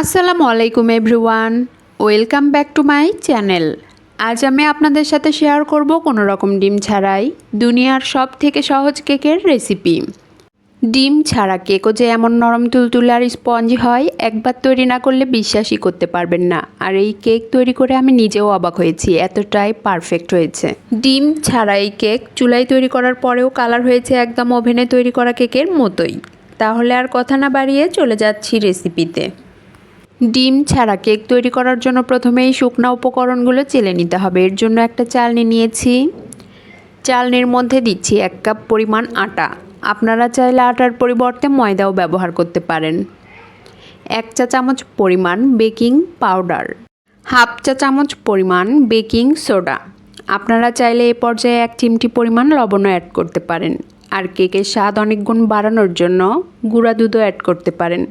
আসসালামু আলাইকুম everyone. Welcome back to my channel. আজ আমি আপনাদের সাথে শেয়ার করব কোনো রকম ডিম ছাড়াই দুনিয়ার সব থেকে সহজ কেকের রেসিপি। ডিম ছাড়া কেকও যে এমন নরম তুলতুলে আর স্পঞ্জি হয়, একবার তৈরি না করলে বিশ্বাসই করতে পারবেন না। আর এই কেক তৈরি করে আমি নিজেও অবাক হয়েছি, এতটাই পারফেক্ট হয়েছে। ডিম ছাড়া এই কেক চুলায় তৈরি করার পরেও কালার হয়েছে একদম ওভেনে তৈরি করা কেকের মতোই। তাহলে আর কথা না বাড়িয়ে চলে যাচ্ছি রেসিপিতে। ডিম ছাড়া কেক তৈরি করার জন্য প্রথমেই শুকনো উপকরণগুলো চেলে নিতে হবে। এর জন্য একটা চালনি নিয়েছি। চালনির মধ্যে দিচ্ছি এক কাপ পরিমাণ আটা। আপনারা চাইলে আটার পরিবর্তে ময়দাও ব্যবহার করতে পারেন। এক চা চামচ পরিমাণ বেকিং পাউডার। হাফ চা চামচ পরিমাণ বেকিং সোডা। আপনারা চাইলে এ পর্যায়ে এক চিমটি পরিমাণ লবণও অ্যাড করতে পারেন। আর কেকের স্বাদ অনেক গুণ বাড়ানোর জন্য গুঁড়া দুধও অ্যাড করতে পারেন।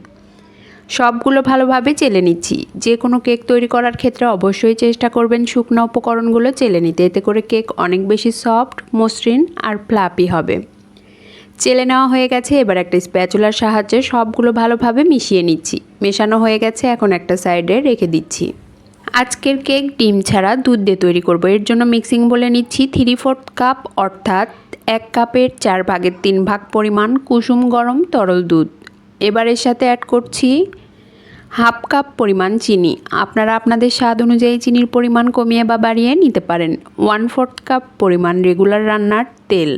সবগুলো ভালোভাবে চেলে নিচ্ছি। যে কোনো কেক তৈরি করার ক্ষেত্রে অবশ্যই চেষ্টা করবেন শুকনো উপকরণগুলো চেলে নিতে। এতে করে কেক অনেক বেশি সফট, মসৃণ আর ফ্লাপি হবে। চেলে নেওয়া হয়ে গেছে, এবার একটা স্প্যাচুলার সাহায্যে সবগুলো ভালোভাবে মিশিয়ে নিচ্ছি। মেশানো হয়ে গেছে, এখন একটা সাইডে রেখে দিচ্ছি। আজকের কেক ডিম ছাড়া দুধ দিয়ে তৈরি করব। এর জন্য মিক্সিং বলে নিচ্ছি থ্রি ফোর্থ কাপ, অর্থাৎ এক কাপের চার ভাগের তিন ভাগ পরিমাণ কুসুম গরম তরল দুধ। এবার এর সাথে অ্যাড করছি হাফ কাপ পরিমাণ চিনি। আপনারা আপনাদের স্বাদ অনুযায়ী চিনির পরিমাণ কমিয়ে বা বাড়িয়ে নিতে পারেন। ওয়ান ফোর্থ কাপ পরিমাণ রেগুলার রান্নার তেল।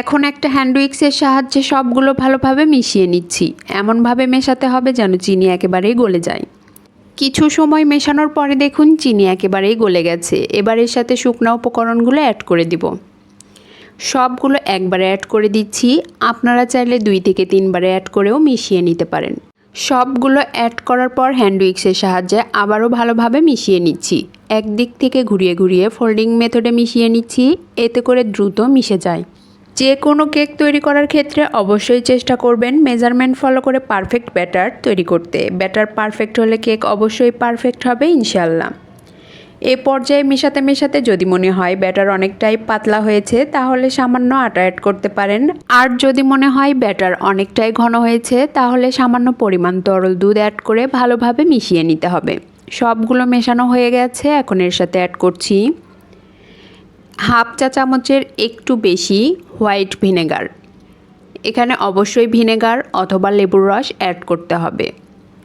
এখন একটা হ্যান্ড উইক্সের সাহায্যে সবগুলো ভালোভাবে মিশিয়ে নিচ্ছি। এমনভাবে মেশাতে হবে যেন চিনি একেবারেই গলে যায়। কিছু সময় মেশানোর পরে দেখুন চিনি একেবারেই গলে গেছে। এবার এর সাথে শুকনো উপকরণগুলো অ্যাড করে দিব। সবগুলো একবারে অ্যাড করে দিচ্ছি। আপনারা চাইলে দুই থেকে তিনবারে অ্যাড করেও মিশিয়ে নিতে পারেন। সবগুলো অ্যাড করার পর হ্যান্ড উইক্সের সাহায্যে আবারও ভালোভাবে মিশিয়ে নিচ্ছি। একদিক থেকে ঘুরিয়ে ঘুরিয়ে ফোল্ডিং মেথডে মিশিয়ে নিচ্ছি। এতে করে দ্রুত মিশে যায়। যে কোনো কেক তৈরি করার ক্ষেত্রে অবশ্যই চেষ্টা করবেন মেজারমেন্ট ফলো করে পারফেক্ট ব্যাটার তৈরি করতে। ব্যাটার পারফেক্ট হলে কেক অবশ্যই পারফেক্ট হবে ইনশাল্লাহ এ পর্যায়ে মেশাতে মেশাতে যদি মনে হয় ব্যাটার অনেকটাই পাতলা হয়েছে, তাহলে সামান্য আটা অ্যাড করতে পারেন। আর যদি মনে হয় ব্যাটার অনেকটাই ঘন হয়েছে, তাহলে সামান্য পরিমাণ তরল দুধ অ্যাড করে ভালোভাবে মিশিয়ে নিতে হবে। সবগুলো মেশানো হয়ে গেছে, এখন এর সাথে অ্যাড করছি হাফ চা চামচের একটু বেশি হোয়াইট ভিনেগার। এখানে অবশ্যই ভিনেগার অথবা লেবুর রস অ্যাড করতে হবে।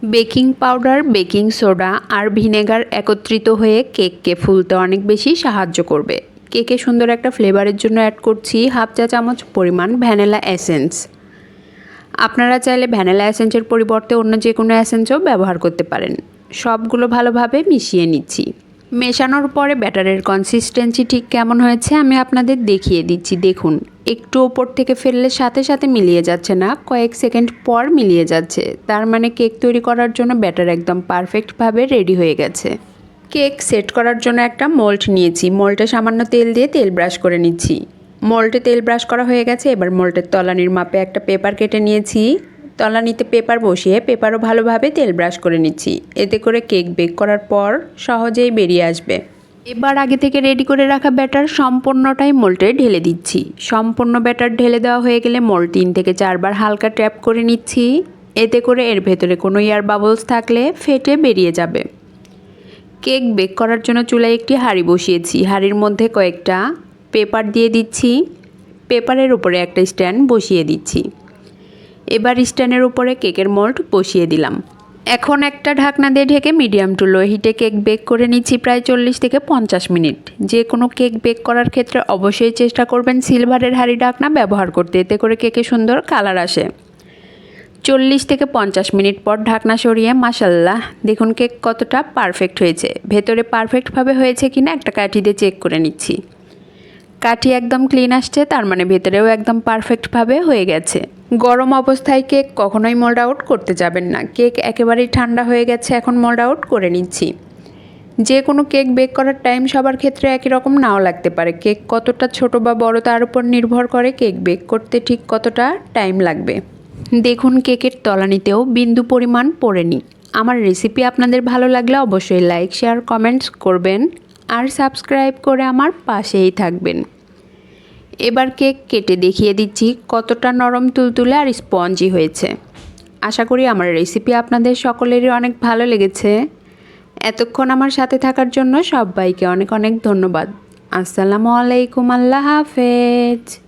বেকিং পাউডার, বেকিং সোডা আর ভিনেগার একত্রিত হয়ে কেককে ফুলতে অনেক বেশি সাহায্য করবে। কেকে সুন্দর একটা ফ্লেভারের জন্য অ্যাড করছি হাফ চা চামচ পরিমাণ ভ্যানিলা এসেন্স। আপনারা চাইলে ভ্যানিলা এসেন্সের পরিবর্তে অন্য যে কোনো অ্যাসেন্সও ব্যবহার করতে পারেন। সবগুলো ভালোভাবে মিশিয়ে নিচ্ছি। মেশানোর পরে ব্যাটারের কনসিস্টেন্সি ঠিক কেমন হয়েছে আমি আপনাদের দেখিয়ে দিচ্ছি। দেখুন, একটু ওপর থেকে ফেললে সাথে সাথে মিলিয়ে যাচ্ছে না, কয়েক সেকেন্ড পর মিলিয়ে যাচ্ছে। তার মানে কেক তৈরি করার জন্য ব্যাটার একদম পারফেক্টভাবে রেডি হয়ে গেছে। কেক সেট করার জন্য একটা মোল্ড নিয়েছি। মোল্ডে সামান্য তেল দিয়ে তেল ব্রাশ করে নিচ্ছি। মোল্ডে তেল ব্রাশ করা হয়ে গেছে, এবার মোল্ডের তলানির মাপে একটা পেপার কেটে নিয়েছি। তলানিতে পেপার বসিয়ে পেপারও ভালোভাবে তেল ব্রাশ করে নিচ্ছি। এতে করে কেক বেক করার পর সহজেই বেরিয়ে আসবে। এবার আগে থেকে রেডি করে রাখা ব্যাটার সম্পূর্ণটাই মোল্টে ঢেলে দিচ্ছি। সম্পূর্ণ ব্যাটার ঢেলে দেওয়া হয়ে গেলে মোল তিন থেকে চারবার হালকা ট্যাপ করে নিচ্ছি। এতে করে এর ভেতরে কোনো এয়ার বাবলস থাকলে ফেটে বেরিয়ে যাবে। কেক বেক করার জন্য চুলায় একটি হাঁড়ি বসিয়েছি। হাঁড়ির মধ্যে কয়েকটা পেপার দিয়ে দিচ্ছি। পেপারের উপরে একটা স্ট্যান্ড বসিয়ে দিচ্ছি। এবার স্ট্যান্ডের উপরে কেকের মোল্ড বসিয়ে দিলাম। এখন একটা ঢাকনা দিয়ে ঢেকে মিডিয়াম টু লো হিটে কেক বেক করে নিচ্ছি প্রায় চল্লিশ থেকে পঞ্চাশ মিনিট। যে কোনো কেক বেক করার ক্ষেত্রে অবশ্যই চেষ্টা করবেন সিলভারের হাঁড়ি ঢাকনা ব্যবহার করতে, এতে করে কেকে সুন্দর কালার আসে। চল্লিশ থেকে পঞ্চাশ মিনিট পর ঢাকনা সরিয়ে মাসাল্লাহ দেখুন কেক কতটা পারফেক্ট হয়েছে। ভেতরে পারফেক্টভাবে হয়েছে কিনা একটা কাঠি দিয়ে চেক করে নিচ্ছি। কাঠি একদম ক্লিন আসছে, তার মানে ভেতরেও একদম পারফেক্টভাবে হয়ে গেছে। গরম অবস্থায় কেক কখনোই মোল্ড আউট করতে যাবেন না। কেক একেবারেই ঠান্ডা হয়ে গেছে, এখন মোল্ড আউট করে নিচ্ছি। যে কোনো কেক বেক করার টাইম সবার ক্ষেত্রে একই রকম নাও লাগতে পারে। কেক কতটা ছোট বা বড় তার উপর নির্ভর করে কেক বেক করতে ঠিক কতটা টাইম লাগবে। দেখুন কেকের তলানিতেও বিন্দু পরিমাণ পড়েনি আমার রেসিপি আপনাদের ভালো লাগলে অবশ্যই লাইক শেয়ার কমেন্টস করবেন। আর সাবস্ক্রাইব করে আমার পাশেই থাকবেন। এবার কেক কেটে দেখিয়ে দিচ্ছি কতটা নরম তুলতুলে আর স্পঞ্জি হয়েছে। আশা করি আমার রেসিপি আপনাদের সকলেরই অনেক ভালো লেগেছে। এতক্ষণ আমার সাথে থাকার জন্য সবাইকে অনেক অনেক ধন্যবাদ। আসসালামু আলাইকুম, আল্লাহ হাফেজ।